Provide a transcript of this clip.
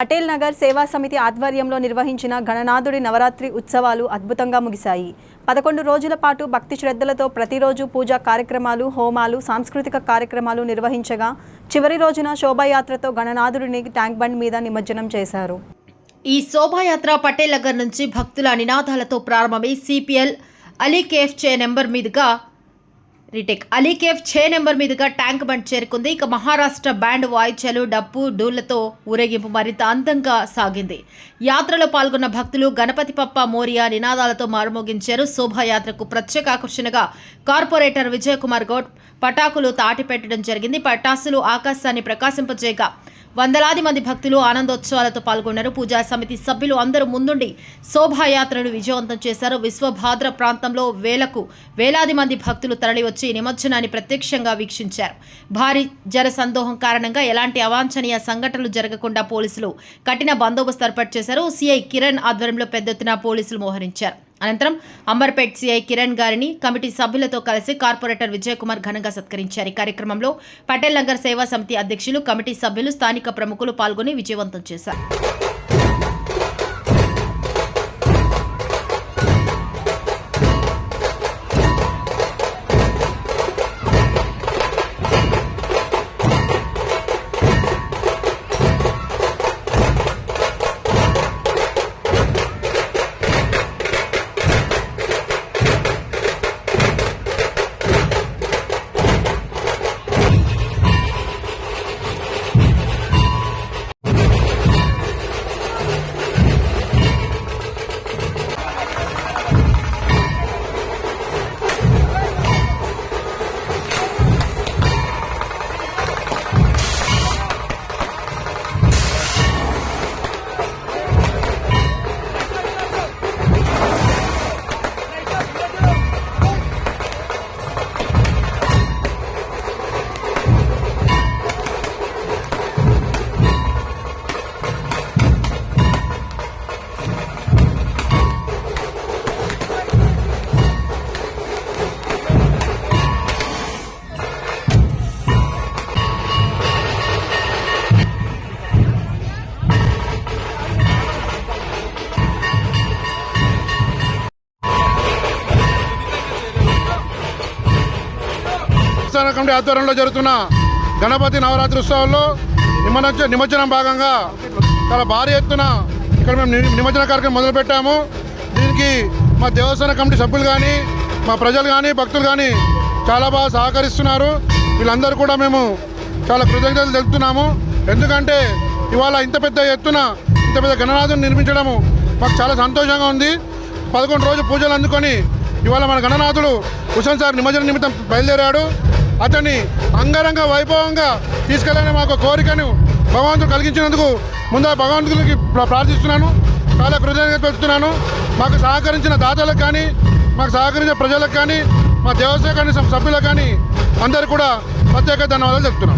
పటేల్ నగర్ సేవా సమితి ఆధ్వర్యంలో నిర్వహించిన గణనాథుడి నవరాత్రి ఉత్సవాలు అద్భుతంగా ముగిశాయి. పదకొండు రోజుల పాటు భక్తి శ్రద్ధలతో ప్రతిరోజు పూజా కార్యక్రమాలు హోమాలు సాంస్కృతిక కార్యక్రమాలు నిర్వహించగా చివరి రోజున శోభాయాత్రతో గణనాథుడిని ట్యాంక్ బండ్ మీద నిమజ్జనం చేశారు. ఈ శోభాయాత్ర పటేల్ నగర్ నుంచి భక్తుల నినాదాలతో ప్రారంభమై సిపిఎల్ అలీకేఫ్ చే నెంబర్ మీదుగా రీటేక్. అలీకేఫ్ చే నెంబర్ మీదుగా ట్యాంక్ బండ్ చేరుకుంది. ఇక మహారాష్ట్ర బ్యాండ్ వాయిద్యాలు డప్పు డూళ్ళతో ఊరేగింపు మరింత అందంగా సాగింది. యాత్రలో పాల్గొన్న భక్తులు గణపతి పప్ప మోరియా నినాదాలతో మారుమోగించారు. శోభాయాత్రకు ప్రత్యేక ఆకర్షణగా కార్పొరేటర్ విజయ్ కుమార్ గౌడ్ పటాకులు తాటి పెట్టడం జరిగింది. పటాసులు ఆకాశాన్ని ప్రకాశింపజేయగా వందలాది మంది భక్తులు ఆనందోత్సవాలతో పాల్గొన్నారు. పూజా సమితి సభ్యులు అందరూ ముందుండి శోభాయాత్రను విజయవంతం చేశారు. విశ్వభాద్ర ప్రాంతంలో వేలకు వేలాది మంది భక్తులు తరలివచ్చి నిమజ్జనాన్ని ప్రత్యక్షంగా వీక్షించారు. భారీ జనసందోహం కారణంగా ఎలాంటి అవాంఛనీయ సంఘటనలు జరగకుండా పోలీసులు కఠిన బందోబస్తు ఏర్పాటు చేశారు. సిఐ కిరణ్ ఆధ్వర్యంలో పెద్ద ఎత్తున పోలీసులు మోహరించారు. అనంతరం అంబర్పేట్ సిఐ కిరణ్ గారిని కమిటీ సభ్యులతో కలిసి కార్పొరేటర్ విజయ్ కుమార్ ఘనంగా సత్కరించారు. ఈ కార్యక్రమంలో పటేల్ నగర్ సేవా సమితి అధ్యక్షులు కమిటీ సభ్యులు స్థానిక ప్రముఖులు పాల్గొని విజయవంతం చేశారు. దేవస్థాన కమిటీ ఆధ్వర్యంలో జరుగుతున్న గణపతి నవరాత్రి ఉత్సవాల్లో నిమజ్జన నిమజ్జనం భాగంగా చాలా భారీ ఎత్తున ఇక్కడ మేము నిమజ్జన కార్యక్రమం మొదలుపెట్టాము. దీనికి మా దేవస్థాన కమిటీ సభ్యులు కానీ మా ప్రజలు కానీ భక్తులు కానీ చాలా బాగా సహకరిస్తున్నారు. వీళ్ళందరూ కూడా మేము చాలా కృతజ్ఞతలు తెలుపుతున్నాము. ఎందుకంటే ఇవాళ ఇంత పెద్ద ఎత్తున ఇంత పెద్ద గణనాథుని నిర్మించడము మాకు చాలా సంతోషంగా ఉంది. పదకొండు రోజు పూజలు అందుకొని ఇవాళ మన గణనాథుడు హుసేన్ సార్ నిమజ్జన నిమిత్తం బయలుదేరాడు. అతన్ని అంగరంగ వైభవంగా తీసుకెళ్ళాలని మాకు కోరికను భగవంతుడు కలిగించినందుకు ముందు భగవంతుడికి ప్రార్థిస్తున్నాను. చాలా కృతజ్ఞత పెడుతున్నాను. మాకు సహకరించిన దాతలకు కానీ మాకు సహకరించిన ప్రజలకు కానీ మా దేవస్థాన సభ్యులకు కానీ అందరు కూడా ప్రత్యేక ధన్యవాదాలు చెప్తున్నాను